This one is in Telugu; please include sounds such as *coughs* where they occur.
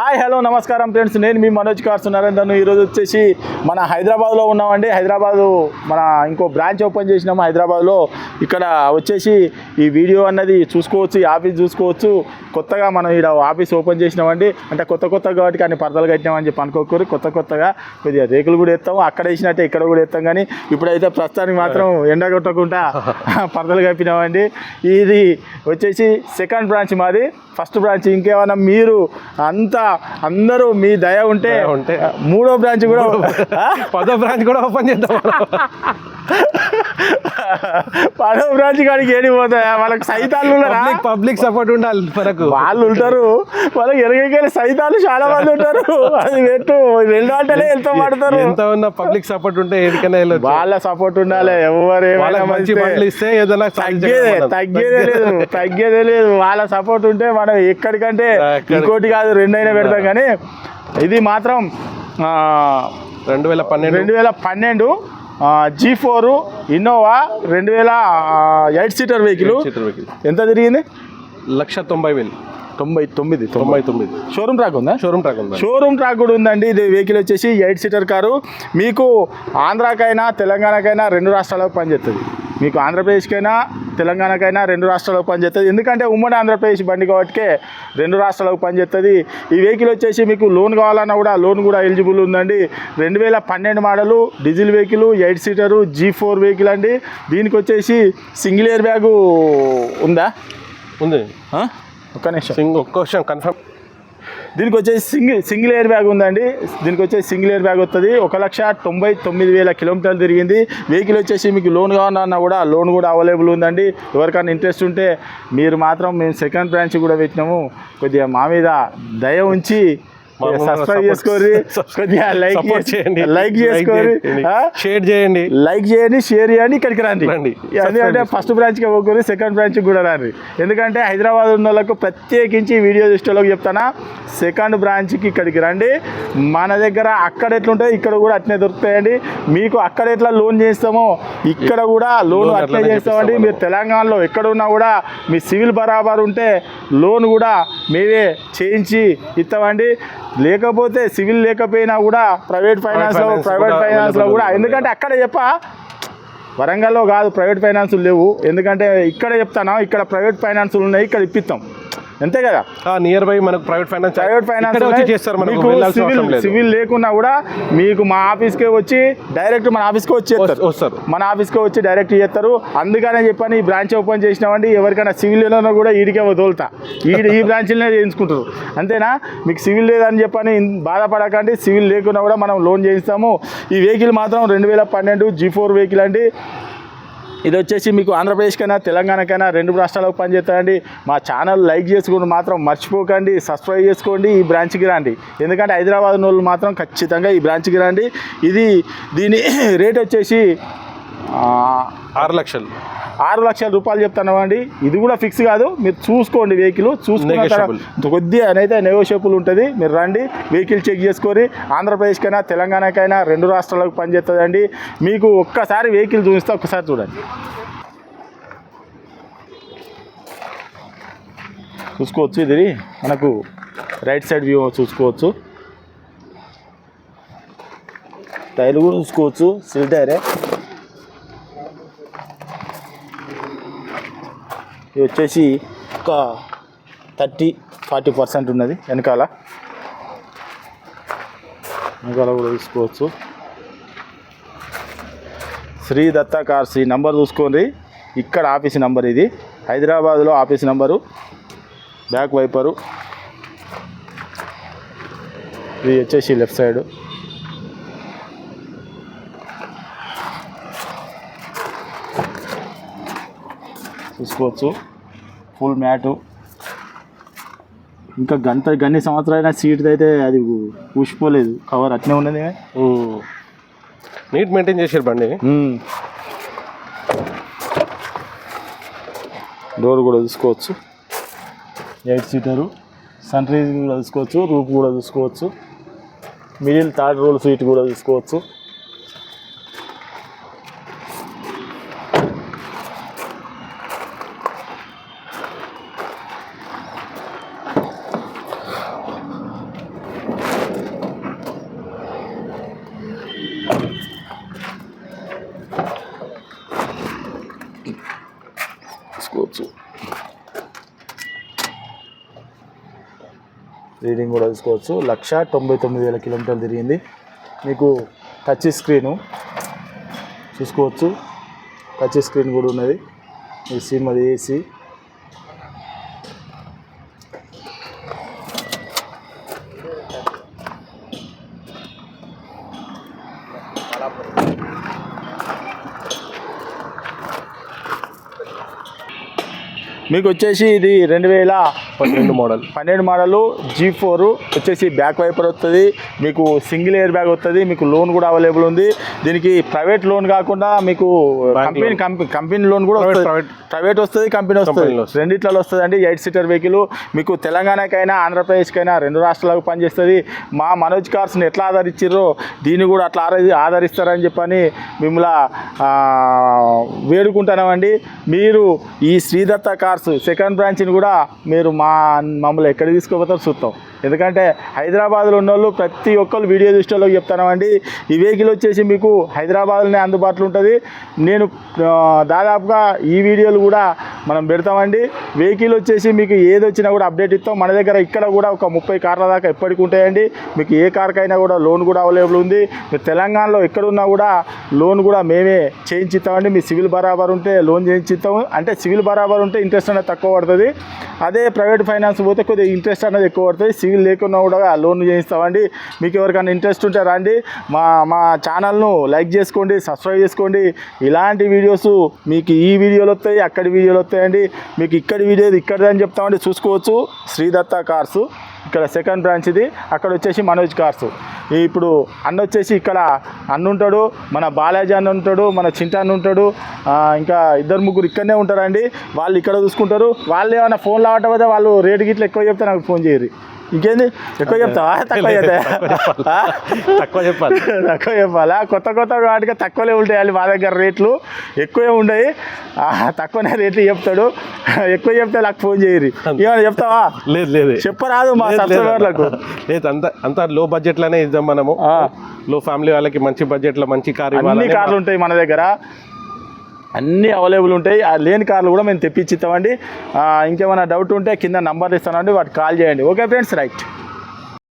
హాయ్ హలో నమస్కారం ఫ్రెండ్స్. నేను మీ మనోజ్ కార్స్ నరేందర్ను ఈరోజు వచ్చేసి మన హైదరాబాద్లో ఉన్నామండి. హైదరాబాదు మన ఇంకో బ్రాంచ్ ఓపెన్ చేసినాము హైదరాబాద్లో. ఇక్కడ వచ్చేసి ఈ వీడియో అన్నది చూసుకోవచ్చు ఈ ఆఫీస్ చూసుకోవచ్చు. కొత్తగా మనం ఇక్కడ ఆఫీస్ ఓపెన్ చేసినామండి. అంటే కొత్త కొత్త కాబట్టి కానీ పరదలు కట్టినామని చెప్పి అనుకోకూరు కొత్త కొత్తగా కొద్దిగా రేకులు కూడా ఎత్తాము అక్కడ వేసినట్టే ఇక్కడ కూడా ఎత్తాం కానీ ఇప్పుడైతే ప్రస్తుతానికి మాత్రం ఎండ కొట్టకుండా *laughs* పరదలు కప్పినామండి ఇది వచ్చేసి సెకండ్ బ్రాంచ్ మాది. First branch. ఇంకేమైనా మీరు అంతా అందరూ మీ దయ ఉంటే ఉంటే. మూడో బ్రాంచ్ కూడా? *laughs* పదో బ్రాంచ్ కూడా ఓపెన్ చేద్దాం *laughs* పదో బ్రాంచ్ కాడికి ఏడి పోతాయా? వాళ్ళకి సైతాలు ఉన్నారా? పబ్లిక్ సపోర్ట్ ఉండాలి మనకు. వాళ్ళు ఉంటారు. వాళ్ళకి ఎరగకెళ్ళి సైతాలు చాలా మంది ఉంటారు. అది పెట్టు. రెండు గంటలే వెళ్తూ పడతారు ఎంత ఉన్న పబ్లిక్ సపోర్ట్ ఉంటే వెళ్ళొచ్చు. వాళ్ళ సపోర్ట్ ఉండాలి. ఎవరు మంచి పనులు ఇస్తే ఏదైనా తగ్గేదే తగ్గేదే లేదు. తగ్గేదే లేదు. వాళ్ళ సపోర్ట్ ఉంటే మనం ఎక్కడికంటే ఎక్కడికి. ఇంకోటి కాదు రెండైనా పెడతాం. కానీ ఇది మాత్రం రెండు వేల పన్నెండు. రెండు వేల పన్నెండు జీ ఫోర్ ఇన్నోవా రెండు వేల eight seater vehicle. Seater vehicle. ఎంత తిరిగింది? లక్ష తొంభై వేలు. తొంభై తొమ్మిది తొంభై. తొమ్మిది. షోరూమ్ ట్రాక్ ఉందా? షోరూమ్ ట్రాక్ ఉందా షోరూమ్ ట్రాక్ కూడా ఉందండి. ఇది వెహికల్ వచ్చేసి ఎయిట్ సీటర్ కారు. మీకు ఆంధ్రాకైనా తెలంగాణకైనా రెండు రాష్ట్రాలకు పనిచేస్తుంది. మీకు ఆంధ్రప్రదేశ్కైనా తెలంగాణకైనా రెండు రాష్ట్రాలకు పనిచేస్తుంది. ఎందుకంటే ఉమ్మడి ఆంధ్రప్రదేశ్ బండి కాబట్టి రెండు రాష్ట్రాలకు పనిచేస్తుంది. ఈ వెహికల్ వచ్చేసి మీకు లోన్ కావాలన్నా కూడా లోన్ కూడా ఎలిజిబుల్ ఉందండి. రెండు వేల పన్నెండు model diesel vehicle eight seater G four vehicle అండి. దీనికి వచ్చేసి సింగిల్ ఎయిర్ బ్యాగు ఉందా? ఉంది? ఒక్క నిమిషం. ఒక్క విషయం కన్ఫర్మ్. దీనికి వచ్చేసి సింగిల్ సింగిల్ ఎయిర్ బ్యాగ్ ఉందండి. దీనికి వచ్చేసి సింగిల్ ఎయిర్ బ్యాగ్ వస్తుంది ఒక లక్ష తొంభై తొమ్మిది వేల కిలోమీటర్లు తిరిగింది. వెహికల్ వచ్చేసి మీకు లోన్ కావాలన్నా కూడా లోన్ కూడా అవైలబుల్ ఉందండి. ఎవరికైనా ఇంట్రెస్ట్ ఉంటే మీరు మాత్రం మేము సెకండ్ బ్రాంచ్ కూడా పెట్టినాము. కొద్దిగా మా మీద దయ ఉంచి సబ్స్క్రైబ్ support- చేసుకోరి కొద్దిగా లైక్ చేయండి. లైక్ చేసుకోరి? షేర్ చేయండి. లైక్ చేయండి. షేర్ చేయండి. ఇక్కడికి రండి. ఎందుకంటే ఫస్ట్ బ్రాంచ్కి పోకూడదు సెకండ్ బ్రాంచ్కి కూడా రండి. ఎందుకంటే హైదరాబాద్ ఉన్న వాళ్ళకు ప్రత్యేకించి వీడియో చూసేవాళ్ళకి చెప్తానా సెకండ్ బ్రాంచ్కి ఇక్కడికి రండి. మన దగ్గర అక్కడ ఎట్లుంటాయి ఇక్కడ కూడా అట్నే దొరుకుతాయండి. మీకు అక్కడ ఎట్లా లోన్ చేస్తామో ఇక్కడ కూడా లోన్ అట్లే చేస్తామండి. మీరు తెలంగాణలో ఎక్కడ ఉన్నా కూడా మీ సివిల్ బరాబర్ ఉంటే లోన్ కూడా మేమే చేయించి ఇస్తామండి. లేకపోతే సివిల్ లేకపోయినా కూడా ప్రైవేట్ ఫైనాన్స్లో ప్రైవేట్ ఫైనాన్స్లో కూడా. ఎందుకంటే అక్కడ చెప్పా వరంగల్లో కాదు ప్రైవేట్ ఫైనాన్సులు లేవు. ఎందుకంటే ఇక్కడ చెప్తాను ఇక్కడ ప్రైవేట్ ఫైనాన్సులు ఉన్నాయి ఇక్కడ ఇప్పిస్తాం. అంతే కదా? నియర్ బై మనకు ప్రైవేట్ ఫైనాన్స్ ప్రైవేట్ ఫైనాన్స్ చేస్తారు మనకు మీకు సివిల్ సివిల్ లేకున్నా కూడా మీకు మా ఆఫీస్కే వచ్చి డైరెక్ట్ మన ఆఫీస్కే వచ్చి వస్తారు. మన ఆఫీస్కి వచ్చి డైరెక్ట్ చేస్తారు. అందుకనే చెప్పని ఈ బ్రాంచ్ ఓపెన్ చేసినామండి ఎవరికైనా సివిల్ లేదన్నా కూడా ఈడికే తోలుతా. ఈ ఈ బ్రాంచ్లనే చేయించుకుంటారు. అంతేనా? మీకు సివిల్ లేదని చెప్పని బాధపడకండి. సివిల్ లేకున్నా కూడా మనం లోన్ చేయిస్తాము. ఈ వెహికల్ మాత్రం రెండు వేల పన్నెండు జీ ఫోర్ వెహికల్ అండి. ఇది వచ్చేసి మీకు ఆంధ్రప్రదేశ్కైనా తెలంగాణకైనా రెండు రాష్ట్రాలకు పనిచేస్తారండి మా ఛానల్ లైక్ చేసుకుని మాత్రం మర్చిపోకండి సబ్స్క్రైబ్ చేసుకోండి ఈ బ్రాంచ్కి రండి. ఎందుకంటే హైదరాబాద్ వాళ్ళు మాత్రం ఖచ్చితంగా ఈ బ్రాంచ్కి రండి. ఇది దీని *coughs* రేట్ వచ్చేసి ఆరు లక్షలు. ఆరు లక్షల రూపాయలు చెప్తున్నామండి. ఇది కూడా ఫిక్స్ కాదు. మీరు చూసుకోండి వెహికల్ చూసుకున్న కొద్దిగా అయితే నెగోషియబుల్ ఉంటుంది. మీరు రండి వెహికల్ చెక్ చేసుకొని ఆంధ్రప్రదేశ్కైనా తెలంగాణకైనా రెండు రాష్ట్రాలకు పనిచేస్తుందండి. మీకు ఒక్కసారి వెహికల్ చూపిస్తే ఒక్కసారి చూడండి. చూసుకోవచ్చు ఇది. మనకు రైట్ సైడ్ వ్యూ చూసుకోవచ్చు. టైర్ కూడా చూసుకోవచ్చు. సిల్ టైరే ఇది వచ్చేసి ఒక థర్టీ ఫార్టీ పర్సెంట్ ఉన్నది వెనకాల. వెనకాల కూడా తీసుకోవచ్చు. శ్రీ దత్త కార్స్ ఈ నంబర్ చూసుకోండి. ఇక్కడ ఆఫీస్ నంబర్ ఇది. హైదరాబాద్లో ఆఫీస్ నంబరు. Back wiper. ఇది వచ్చేసి లెఫ్ట్ సైడ్. చూసుకోవచ్చు. Full mat. ఇంకా గంట గన్ని సంవత్సరాలైనా సీట్ అయితే అది ఊసిపోలేదు. కవర్ అట్నే ఉన్నది. నీట్ మెయింటైన్ చేసారు బండి. డోర్ కూడా చూసుకోవచ్చు ఎయిట్ సీటరు. సన్ రైజ్ కూడా చూసుకోవచ్చు రూప్ కూడా చూసుకోవచ్చు మిడిల్ థర్డ్ రోల్ సీట్ కూడా చూసుకోవచ్చు తీసుకోవచ్చు. రీడింగ్ కూడా తీసుకోవచ్చు. లక్ష తొంభై తొమ్మిది వేల కిలోమీటర్లు తిరిగింది. మీకు టచ్ స్క్రీను చూసుకోవచ్చు. టచ్ స్క్రీన్ కూడా ఉన్నది. ఈ సిమ్ అది ఏసీ మీకు వచ్చేసి ఇది రెండు వేల పన్నెండు మోడల్. పన్నెండు మోడలు జీ ఫోర్ వచ్చేసి బ్యాక్ వైపర్ వస్తుంది మీకు సింగిల్ ఎయిర్ బ్యాగ్ వస్తుంది మీకు లోన్ కూడా అవైలబుల్ ఉంది. దీనికి ప్రైవేట్ లోన్ కాకుండా మీకు కంపెనీ. కంపెనీ కంపెనీ లోన్ కూడా. ప్రైవేట్ వస్తుంది. కంపెనీ వస్తుంది. రెండిట్లలో వస్తుంది. అండి ఎయిట్ సీటర్ వెహికల్ మీకు తెలంగాణకైనా ఆంధ్రప్రదేశ్కైనా రెండు రాష్ట్రాలకు పనిచేస్తుంది. మా మనోజ్ కార్స్ని ఎట్లా ఆదరించారో దీన్ని కూడా అట్లా ఆదరి ఆదరిస్తారని చెప్పని మిమ్మల్ని వేడుకుంటున్నామండి. మీరు ఈ శ్రీదత్త కార్స్ సెకండ్ బ్రాంచ్ని కూడా మీరు మా మమ్మల్ని ఎక్కడ తీసుకోపోతారు చూస్తాం ఎందుకంటే హైదరాబాద్లో ఉన్న వాళ్ళు ప్రతి ఒక్కరు వీడియో దృష్టిలో చెప్తానండి ఈ వెహికల్ వచ్చేసి మీకు హైదరాబాద్లోనే అందుబాటులో ఉంటుంది. నేను దాదాపుగా ఈ వీడియోలు కూడా మనం పెడతామండి. వెహికల్ వచ్చేసి మీకు ఏది వచ్చినా కూడా అప్డేట్ ఇస్తాం. మన దగ్గర ఇక్కడ కూడా ఒక ముప్పై కార్ల దాకా ఎప్పటికి ఉంటాయండి. మీకు ఏ కార్కైనా కూడా లోన్ కూడా అవైలబుల్ ఉంది. మీరు తెలంగాణలో ఎక్కడున్నా కూడా లోన్ కూడా మేమే చేయించిస్తామండి. మీ సివిల్ బరాబర్ ఉంటే లోన్ చేయించిస్తాము. అంటే సివిల్ బరాబర్ ఉంటే ఇంట్రెస్ట్ అనేది తక్కువ పడుతుంది. అదే ప్రైవేట్ ఫైనాన్స్ పోతే కొద్దిగా ఇంట్రెస్ట్ అనేది ఎక్కువ పడుతుంది. సింగిల్ లేకున్నా కూడా లోన్ చేయిస్తామండి. మీకు ఎవరికైనా ఇంట్రెస్ట్ ఉంటే రండి. మా మా ఛానల్ను లైక్ చేసుకోండి సబ్స్క్రైబ్ చేసుకోండి. ఇలాంటి వీడియోస్ మీకు ఈ వీడియోలు వస్తాయి అక్కడి వీడియోలు వస్తాయండి. మీకు ఇక్కడి వీడియో ఇక్కడిది అని చెప్తామండి. చూసుకోవచ్చు. శ్రీదత్త కార్సు. ఇక్కడ సెకండ్ బ్రాంచ్ ఇది. అక్కడ వచ్చేసి మనోజ్ కార్స్. ఇప్పుడు అన్న వచ్చేసి ఇక్కడ అన్న ఉంటాడు మన బాలాజీ అన్న ఉంటాడు మన చింత అన్న ఉంటాడు ఇంకా ఇద్దరు ముగ్గురు ఇక్కడనే ఉంటారండి. వాళ్ళు ఇక్కడ చూసుకుంటారు. వాళ్ళు ఏమైనా ఫోన్ లావటం వాళ్ళు రేటు గిట్ల ఎక్కువ చెప్తే నాకు ఫోన్ చేయరు. ఇంకేంది? ఎక్కువ చెప్తావా? తక్కువ చెప్తావా తక్కువ చెప్పాలి. తక్కువ చెప్పాలా. కొత్త కొత్త వాటికి తక్కువలే ఉంటాయి మా దగ్గర రేట్లు. ఎక్కువే ఉండయి. తక్కువనే రేట్లు చెప్తాడు. ఎక్కువ చెప్తే నాకు ఫోన్ చేయరు. ఏమైనా చెప్తావా? లేదు లేదు. చెప్పరాదు మా సబ్స్క్రైబర్లకు. లేదు అంత అంత లో బడ్జెట్లోనే ఇద్దాం మనము. లో ఫ్యామిలీ వాళ్ళకి మంచి బడ్జెట్లో మంచి కార్ అన్ని కార్లు ఉంటాయి మన దగ్గర. అన్నీ అవైలబుల్ ఉంటాయి. ఆ లేని కార్లు కూడా మేము తెప్పించిస్తామండి ఇస్తామండి. ఇంకేమైనా డౌట్ ఉంటే కింద నంబర్ ఇస్తానండి. వాటికి కాల్ చేయండి. Okay friends right.